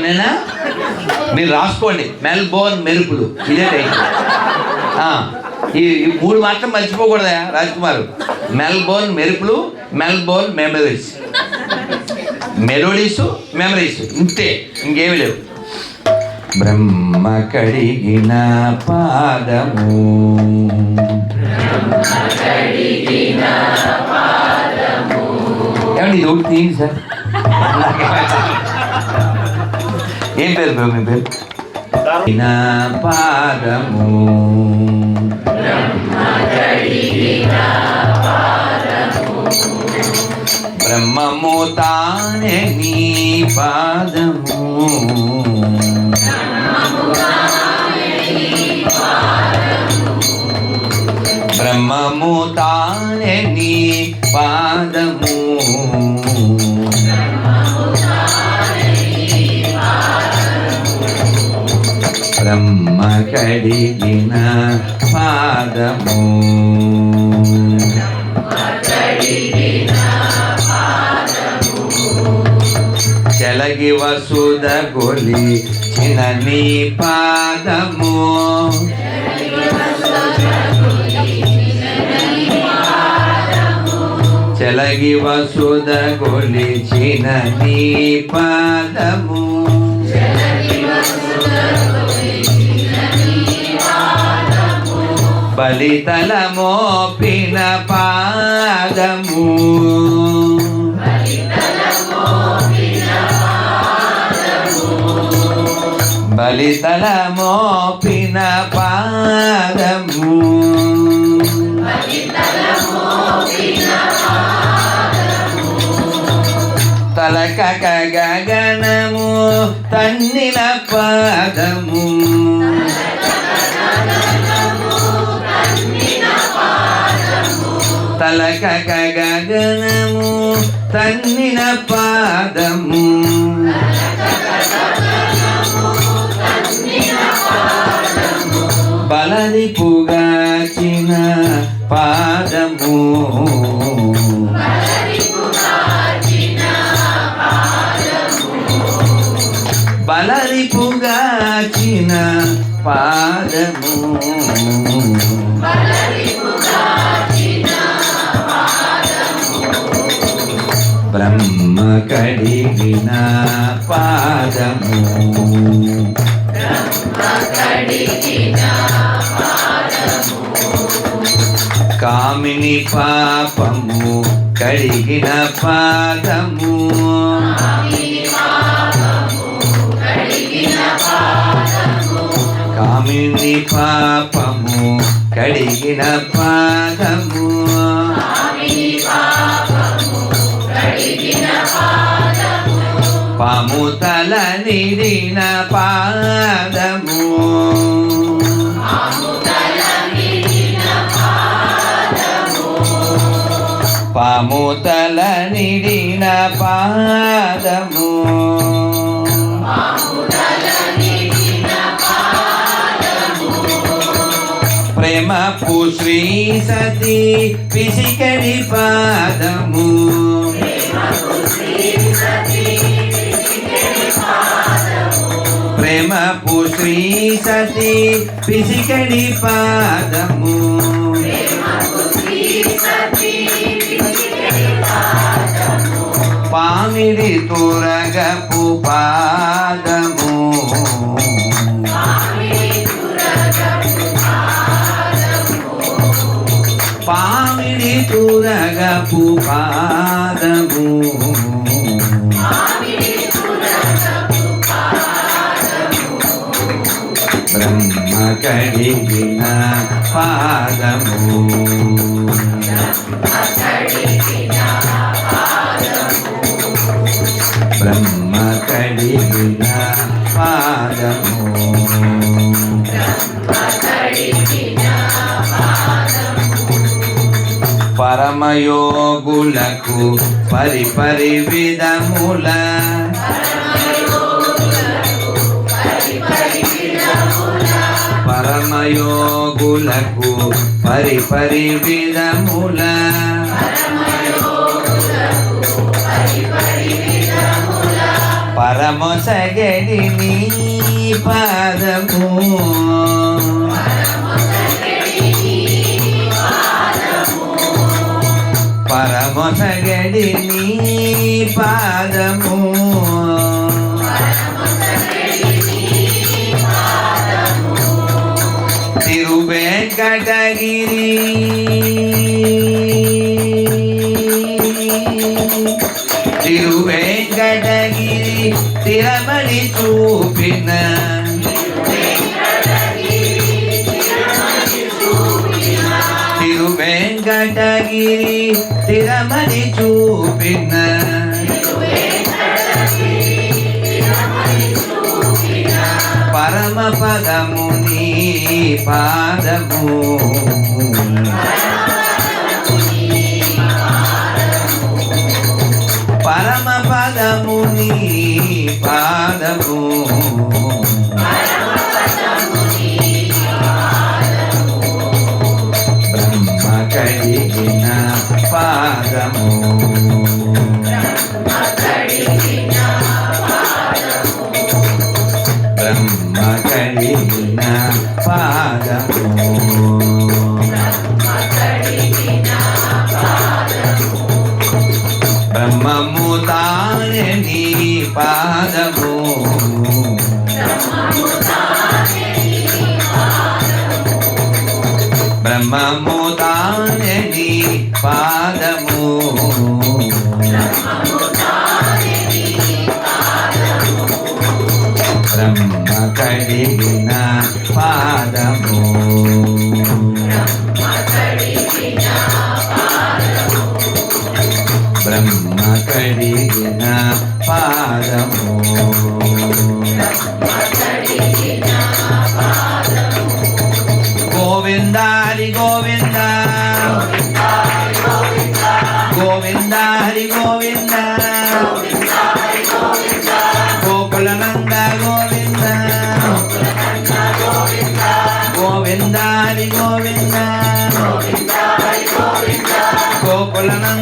నేనా? మీరు రాసుకోండి. మెల్బోర్న్ మెరుపులు. ఇదే టైటిల్ ఈ ఈ మూడు మాత్రం మర్చిపోకూడదా రాజ్కుమార్? మెల్బోర్న్ మెరుపులు మెల్బోర్న్ మెమరీస్. Melodies memories. ఇంతే. ఇంకేమి లేవు. బ్రహ్మ కడిగిన పాదము. ఏమండి ఇది ఒకటి తీయండి సార్. ఏం పేరు బ్రో మీ పేరు నా పాదము బ్రహ్మము తానే నీ పాదము బ్రహ్మము తానే నీ పాదము బ్రహ్మ కడిగిన పాదము. చెలగి వసుద గొలి చిన్న నీ పాదము. చెలగి వసుద గొలిచిన నీ పాదము. బలితల మోపిన పాదము. బలితల మోపిన పాదము. తలక గగనము తన్నిన పాదము. తలక గగనము తన్నిన పాదము. బలని పుగాచిన పాదము. బలని పుగాచిన పాదము. బ్రహ్మ కడిగిన పాదము. కామిని పాపము కడిగిన పాదము. కామిని పాపము కడిగిన పాదము. పాము తల నిడిన పాదము. పాముతల నిడిన పాదము. ప్రేమపు శ్రీ సతీ పిసికడి పాదము. ప్రేమపు శ్రీ సతీ పిసికడి పాదము. పామిడి తురగపు పాదము. పామిడి తురగపు పాదము. బ్రహ్మ కడిగిన పాదము బ్రహ్మ కడిగిన పాదము పరమయోగులకు పరమయోగులకు పరిపరి విధముల. పరమసగడి నీ పాదము. పరమసగడి నీ పాదము. വെങ്കടഗിരി തിരുവേങ്കടഗിരി തിരമണി ചൂപ്പിന. തിരുവേങ്കടഗിരി തിരമണി ചൂപ്പിന. പരമപദമുന పాదము ब्रह्म मुदारणी पादमु కడిగిన పాదము. గోవిందారి గోవింద. గోవిందారి గోవింద. గోకులనంద గోవింద. గోవిందారి గోవింద. గోకులనంద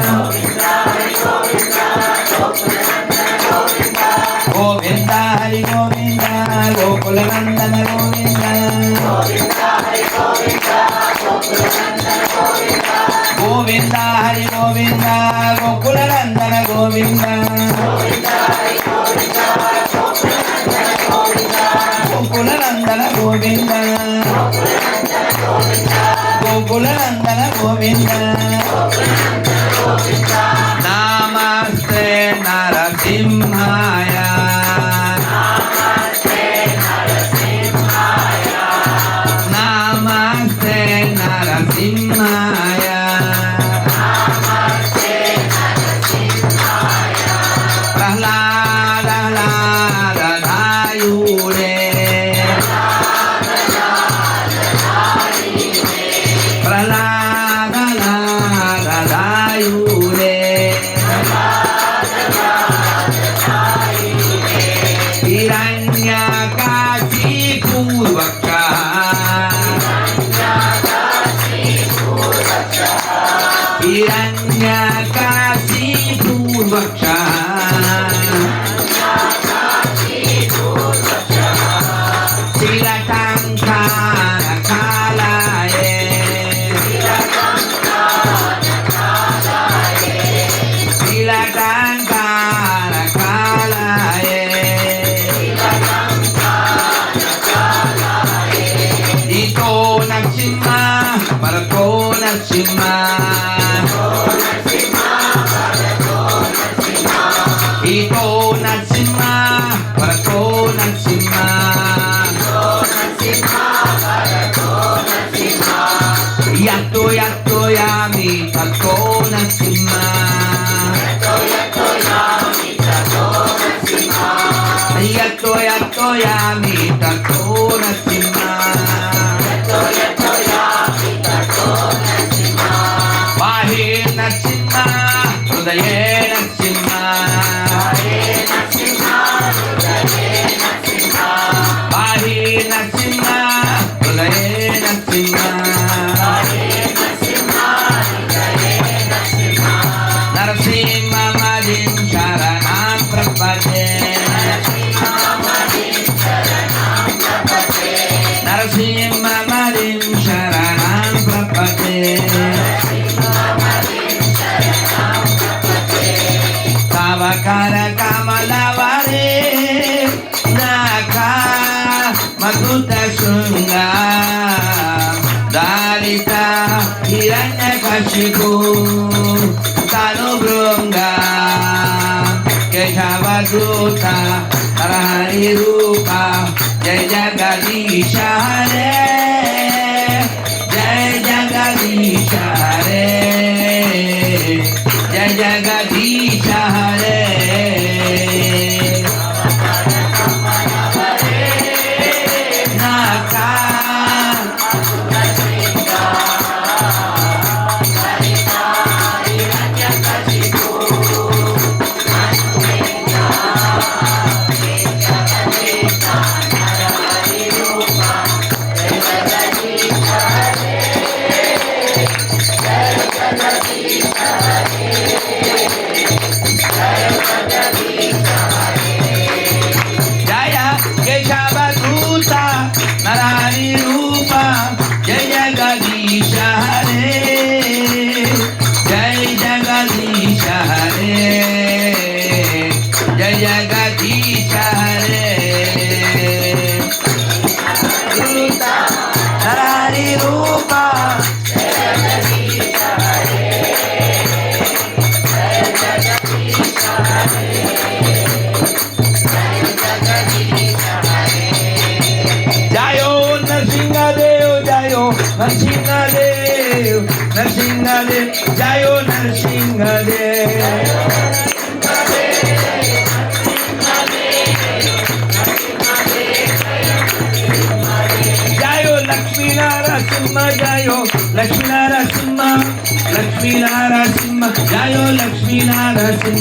Wow. yeah. మధుత శృంగ దారిత హిరణ్య కశిపు తను భృంగ కేశవదూత హరి రూప జయ జగదీశ హరే జయ జగదీశ హరే జయ జగదీశ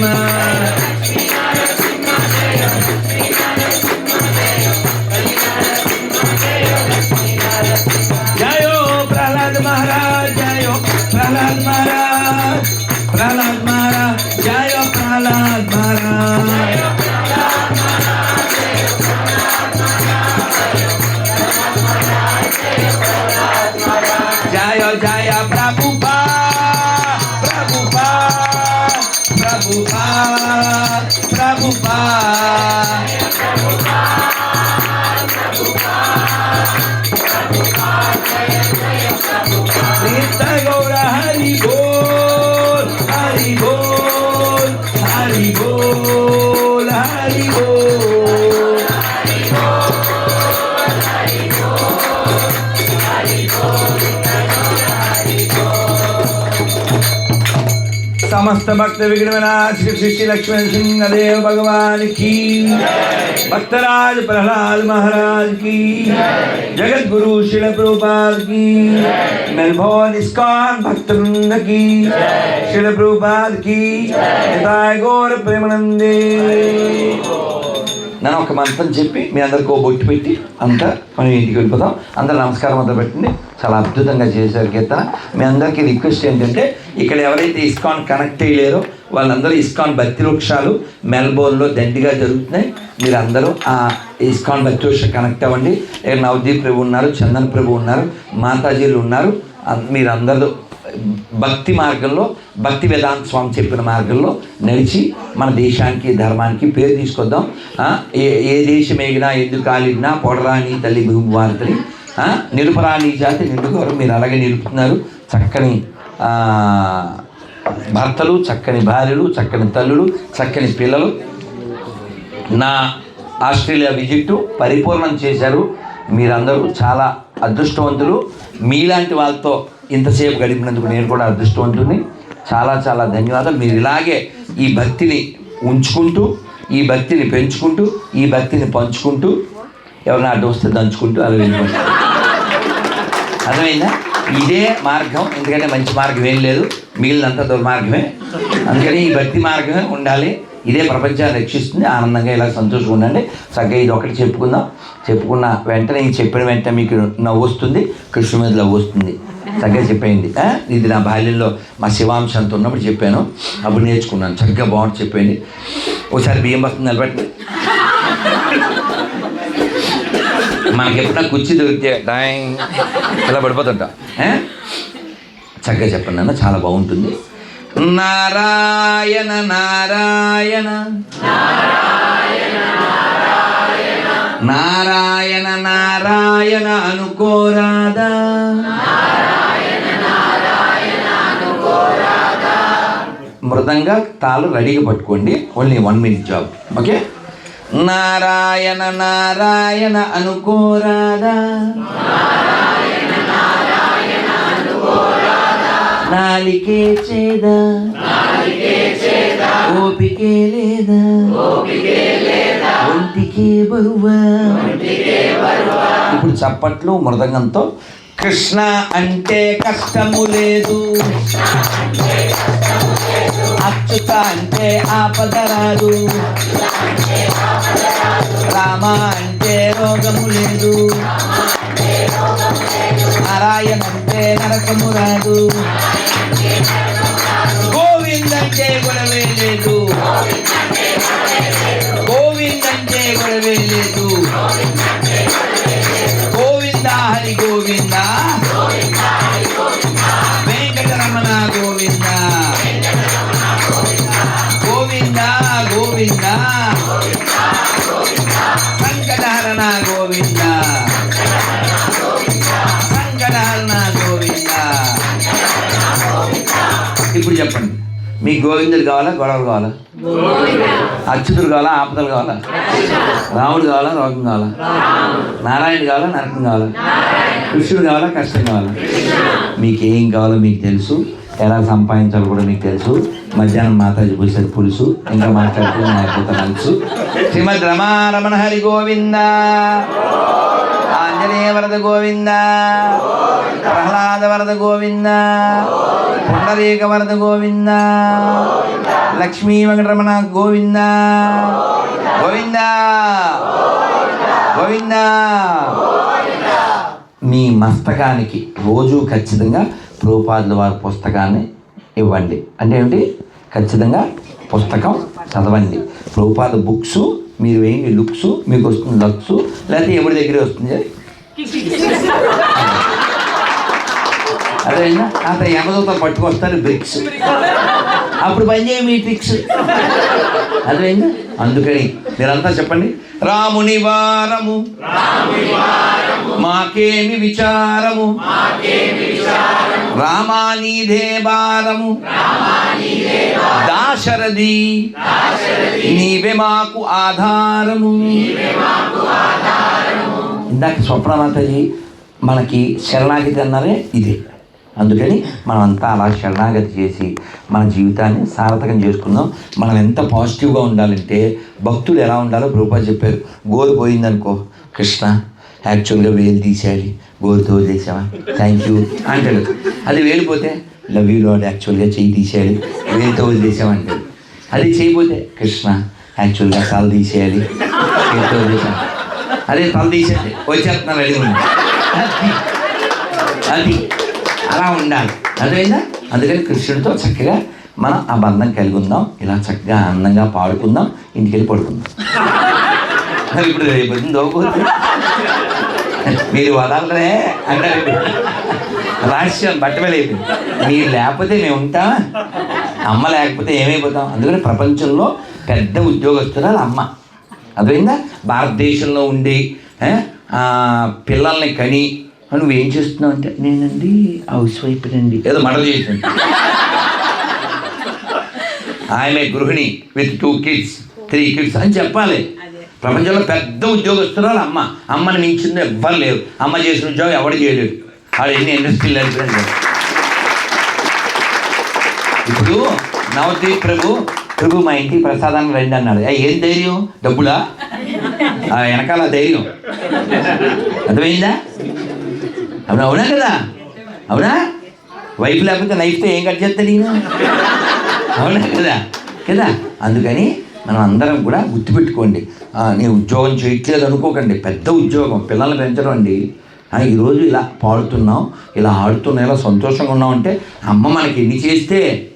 না समस्त भक्त विघ्नविनाश श्री श्री लक्ष्मण सिंह देव भगवान की। भक्तराज प्रहलाद महाराज की। जगत गुरु शिल प्रभुपाद की। मेलभोन इस्कॉन भक्त की। शिल प्रभुपाद की गौर प्रेमानंदे। నన్ను ఒక మంత్రం చెప్పి మీ అందరికి ఓ బొట్టు పెట్టి అంతా మనం ఇంటికి వెళ్ళిపోతాం అందరు నమస్కారం అంతా పెట్టండి. చాలా అద్భుతంగా చేశారు కీర్తన మీ అందరికీ రిక్వెస్ట్ ఏంటంటే ఇక్కడ ఎవరైతే ఇస్కాన్ కనెక్ట్ అయ్యలేరో వాళ్ళందరూ ఇస్కాన్ భక్తి వృక్షాలు మెల్బోర్న్లో దండిగా జరుగుతున్నాయి. మీరు అందరూ ఆ ఇస్కాన్ భక్తి వృక్ష కనెక్ట్ అవ్వండి. ఇక్కడ నవదీప్ ప్రభు ఉన్నారు చందన్ ప్రభు ఉన్నారు మాతాజీలు ఉన్నారు. మీరందరూ భక్తి మార్గంలో భక్తి వేదాంత స్వామి చెప్పిన మార్గంలో నడిచి మన దేశానికి ధర్మానికి పేరు తీసుకొద్దాం. ఏ ఏ దేశం ఎగినా ఎందుకు కాలిడినా పొడరాని తల్లి భూమివార్తని నిలుపరాని జాతి నిండుకోరు మీరు అలాగే నిలుపుతున్నారు. చక్కని భర్తలు చక్కని భార్యలు చక్కని తల్లులు చక్కని పిల్లలు. నా ఆస్ట్రేలియా విజిట్ పరిపూర్ణం చేశారు. మీరందరూ చాలా అదృష్టవంతులు. మీలాంటి వాళ్ళతో ఇంతసేపు గడిపినందుకు నేను కూడా అదృష్టవంతుని చాలా చాలా ధన్యవాదాలు. మీరు ఇలాగే ఈ భక్తిని ఉంచుకుంటూ ఈ భక్తిని పెంచుకుంటూ ఈ భక్తిని పంచుకుంటూ ఎవరిని అడ్డు వస్తే దంచుకుంటూ అలా వెళ్ళిపోతారు అర్థమైందా? ఇదే మార్గం. ఎందుకంటే మంచి మార్గం ఏం లేదు. మిగిలినంత దుర్మార్గమే అందుకని ఈ భక్తి మార్గమే ఉండాలి. ఇదే ప్రపంచాన్ని రక్షిస్తుంది. ఆనందంగా ఇలా సంతోషంగా ఉండండి. చక్కగా ఇది ఒకటి చెప్పుకుందాం. చెప్పుకున్న వెంటనే చెప్పిన వెంటనే మీకు నవ్వు వస్తుంది. కృష్ణ మీద నవ్వు వస్తుంది. చక్కగా చెప్పేయండి. ఇది నా బాల్యంలో మా శివాంశంతో ఉన్నప్పుడు చెప్పాను. అప్పుడు నేర్చుకున్నాను. చక్కగా బాగుంటుంది చెప్పేయండి. ఒకసారి బియ్యం వస్తుంది నిలబెట్టండి. మనకి ఎప్పుడన్నా కుర్చీ దొరికితే డాయింగ్ ఇలా పడిపోతుంటాం. చక్కగా చెప్పండి అన్న చాలా బాగుంటుంది. నారాయణ నారాయణ. నారాయణ నారాయణ అనుకోరాదా మృదంగా తాళు రెడీగా పట్టుకోండి. Only one minute job okay Narayana Narayana అనుకోరాదా నాలికే చేదా. ఓపికే లేదా. ఒంటికే బరువా. ఇప్పుడు చప్పట్లు మృదంగంతో కృష్ణ అంటే కష్టము లేదు. అచ్యుత అంటే ఆపద రాదు రామ అంటే రోగము లేదు. నారాయణ అంటే నరకము రాదు. మీకు గోవిందుడు కావాలా గొడవలు కావాలా? అచ్యుతుడు కావాలా ఆపదలు కావాలా? రాముడు కావాలా రోగం కావాలా? నారాయణ కావాలా నరకం కావాలా? కృష్ణుడు కావాలా కష్టం కావాలా? మీకు ఏం కావాలో మీకు తెలుసు. ఎలా సంపాదించాలో కూడా మీకు తెలుసు. మధ్యాహ్నం మాతాజీ పూసేది పులుసు. ఇంకా మాట్లాడితే లేకపోతే తెలుసు. శ్రీమద్ రమారమణ హరి గోవింద. ఆంజనేయ వరద గోవింద ప్రహ్లాద వరద గోవింద పుండరీక వరద గోవింద లక్ష్మీ వెంకటరమణ గోవింద గోవింద గోవింద మీ మస్తకానికి రోజు ఖచ్చితంగా రూపాదుల వారి పుస్తకాన్ని ఇవ్వండి. అంటే ఏమిటి? ఖచ్చితంగా పుస్తకం చదవండి. రూపాద బుక్స్ మీరు వేయండి. లుక్స్ మీకు వస్తుంది లక్స్ లేకపోతే ఎవరి దగ్గరే వస్తుంది? అదేనా? అతను యమదూత పట్టుకొస్తారు బ్రిక్స్. అప్పుడు పని చేయ మీ ట్రిక్స్. అదేనా అందుకని మీరంతా చెప్పండి. రాముని వారము మాకేమి విచారము. రామానీదే భారము దాశరథి. నీవే మాకు ఆధారము. ఇందాక స్వప్నమాతజీ మనకి శరణాగతి అన్నారే ఇదే. అందుకని మనమంతా అలా శరణాగతి చేసి మన జీవితాన్ని సార్థకం చేసుకుందాం. మనం ఎంత పాజిటివ్గా ఉండాలంటే భక్తులు ఎలా ఉండాలో ప్రభుపాద చెప్పారు. గోరు పోయిందనుకో కృష్ణ యాక్చువల్గా వేలు తీసేయాలి. గోరుతో చేసావా? థ్యాంక్ యూ అంటాడు. అది వేలిపోతే లవ్ యూ లాడ్ యాక్చువల్గా చెయ్యి తీసేయాలి. వేలుతో వదిలేసామంటాడు అది చేయపోతే కృష్ణ యాక్చువల్గా తల తీసేయాలి. చేతితో వదిలేసాం అదే తల తీసేది వచ్చేస్తున్నాను రెడీ ఉంది అది. అలా ఉండాలి. అదేనా అందుకని కృష్ణుడితో చక్కగా మనం ఆ బంధం కలిగి ఉందాం ఇలా చక్కగా ఆనందంగా పాడుకుందాం. ఇంటికి వెళ్ళి పడుకుందాం. మరి ఇప్పుడు రేపు దోపోతే మీరు వదలరే. అంటారు రహస్యం బట్టబెలేదు మీరు లేకపోతే మేము ఉంటాం అమ్మ లేకపోతే ఏమైపోతాం? అందుకని ప్రపంచంలో పెద్ద ఉద్యోగస్తురాలు అమ్మ. అర్థమైందా? భారతదేశంలో ఉండి పిల్లల్ని కని "ఆ, నువ్వేం చేస్తున్నావు? అంటే నేనండి హౌస్ వైఫ్ అండి ఏదో మడలు చేసింది. ఆమె గృహిణి with two kids three kids అని చెప్పాలి. ప్రపంచంలో పెద్ద ఉద్యోగస్తురాలు అమ్మ. అమ్మని మించింది ఎవ్వరు లేరు. అమ్మ చేసిన ఉద్యోగం ఎవడు చేయలేడు. వాళ్ళు ఎన్ని ఇండస్ట్రీలు ఇప్పుడు నవదీప్ ప్రభు ప్రభు మా ఇంటికి ప్రసాదానికి రండి అన్నాడు. ఏం ధైర్యం? డబ్బులా? ఆ వెనకాల ధైర్యం. అర్థమైందా? అవునా అవునా కదా? అవునా? వైపు లేకపోతే నైఫ్తో ఏం కట్ చేస్తాడు ఈయన అవునా కదా? కదా? అందుకని మనం అందరం కూడా గుర్తుపెట్టుకోండి. నేను ఉద్యోగం చేయట్లేదు అనుకోకండి. పెద్ద ఉద్యోగం. పిల్లల్ని పెంచడం అండి. ఈరోజు ఇలా పాడుతున్నాం ఇలా ఆడుతున్నాం ఇలా సంతోషంగా ఉన్నాం అంటే అమ్మ మనకి ఎన్ని చేస్తే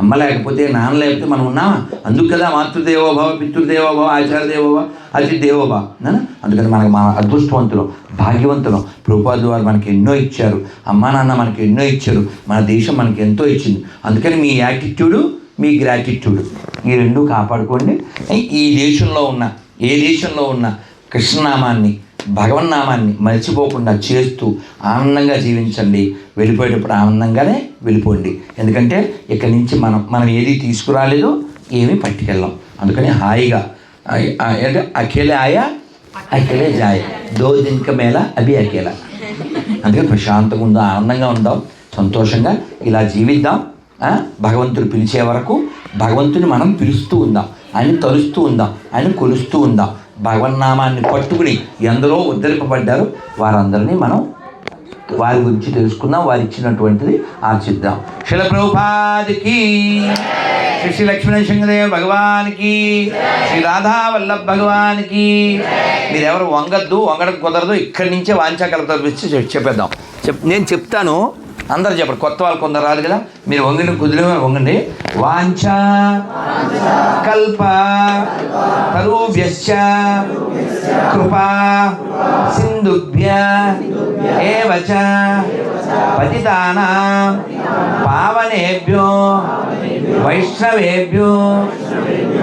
అమ్మ లేకపోతే నాన్న లేకపోతే మనం ఉన్నామా? అందుకు కదా మాతృదేవోభవ పితృదేవోభవ ఆచార్యదేవోభవ అతిథిదేవోభవ. నాన్న? అందుకని మనకు మన అదృష్టవంతులం భాగ్యవంతులం. ప్రభుపాదులు వారు మనకి ఎన్నో ఇచ్చారు. అమ్మ నాన్న మనకి ఎన్నో ఇచ్చారు. మన దేశం మనకి ఎంతో ఇచ్చింది. అందుకని మీ యాటిట్యూడు మీ గ్రాటిట్యూడ్. ఈ రెండు కాపాడుకోండి. ఈ దేశంలో ఉన్న ఏ దేశంలో ఉన్న కృష్ణనామాన్ని భగవన్నామాన్ని మర్చిపోకుండా చేస్తూ ఆనందంగా జీవించండి. వెళ్ళిపోయేటప్పుడు ఆనందంగానే వెళ్ళిపోండి. ఎందుకంటే ఇక్కడి నుంచి మనం మనం ఏది తీసుకురాలేదు ఏమీ పట్టుకెళ్ళాం. అందుకని హాయిగా అంటే అఖిలే ఆయా అఖిలే జాయ. దో దినక మేళ అభి అఖిల. అందుకని ప్రశాంతంగా ఉందాం ఆనందంగా ఉందాం సంతోషంగా ఇలా జీవిద్దాం. భగవంతుడు పిలిచే వరకు భగవంతుని మనం పిలుస్తూ ఉందాం ఆయన తలుస్తూ ఉందాం ఆయన కొలుస్తూ ఉందాం. భగవన్నామాన్ని పట్టుకుని ఎందరో ఉద్ధరింపబడ్డారు. వారందరినీ మనం వారి గురించి తెలుసుకుందాం వారు ఇచ్చినటువంటిది ఆర్చిద్దాం శిల ప్రభుపాదికి శ్రీ శ్రీ లక్ష్మీనరసింహదేవ భగవానికి శ్రీ రాధా వల్లభ భగవానికి మీరెవరు వంగద్దు వంగడం కుదరదు ఇక్కడి నుంచే వాంఛా కలపి చెప్పేద్దాం. చెప్ నేను చెప్తాను అందరు చెప్పండి కొత్త వాళ్ళు కొందరు రాదు కదా. మీరు వంగిన కుదిరే వంగండి. వాంఛ కల్ప తరుభ్యశ్చ కృపా సింధుభ్య ఏవచ చ పావనేభ్యో వైష్ణవేభ్యో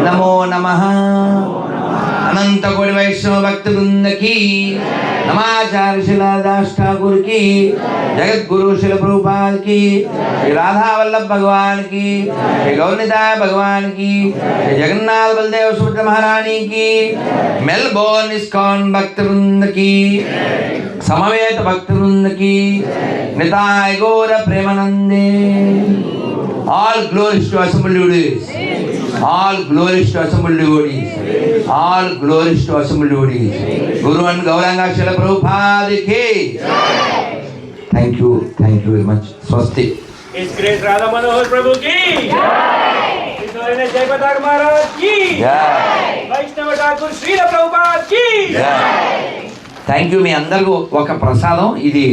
నమో నమః. అనంత కోటి వైష్ణవ భక్త బృందకి నమాచార్య శిలా జగద్గురు శిల ప్రభుపాల్ శ్రీ రాధావల్లభ శ్రీ గౌరనిదాయ భగవాన్కి శ్రీ జగన్నాథ బలదేవ సూర్య మహారాణికి మెల్బోర్న్ ఇస్కాన్ భక్త బృందకి సమవేత భక్త బృందకి నితాయ గౌర ప్రేమనందే. All glories to assembly all glories to assembly devotees all glories to assembly devotees Guru and Gauranga Srila ప్రభుపాదికి thank you thank you very much స్వస్తి इस ग्रेट राधा मनोहर प्रभु की इस ने जय पताक महाराज की వైష్ణవ ఠాకూర్ శ్రీల ప్రభుపాద్ की థ్యాంక్ యూ మీ అందరికీ ఒక ప్రసాదం ఇది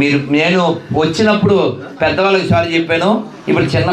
మీరు నేను వచ్చినప్పుడు పెద్దవాళ్ళకి సారీ చెప్పాను ఇప్పుడు చిన్న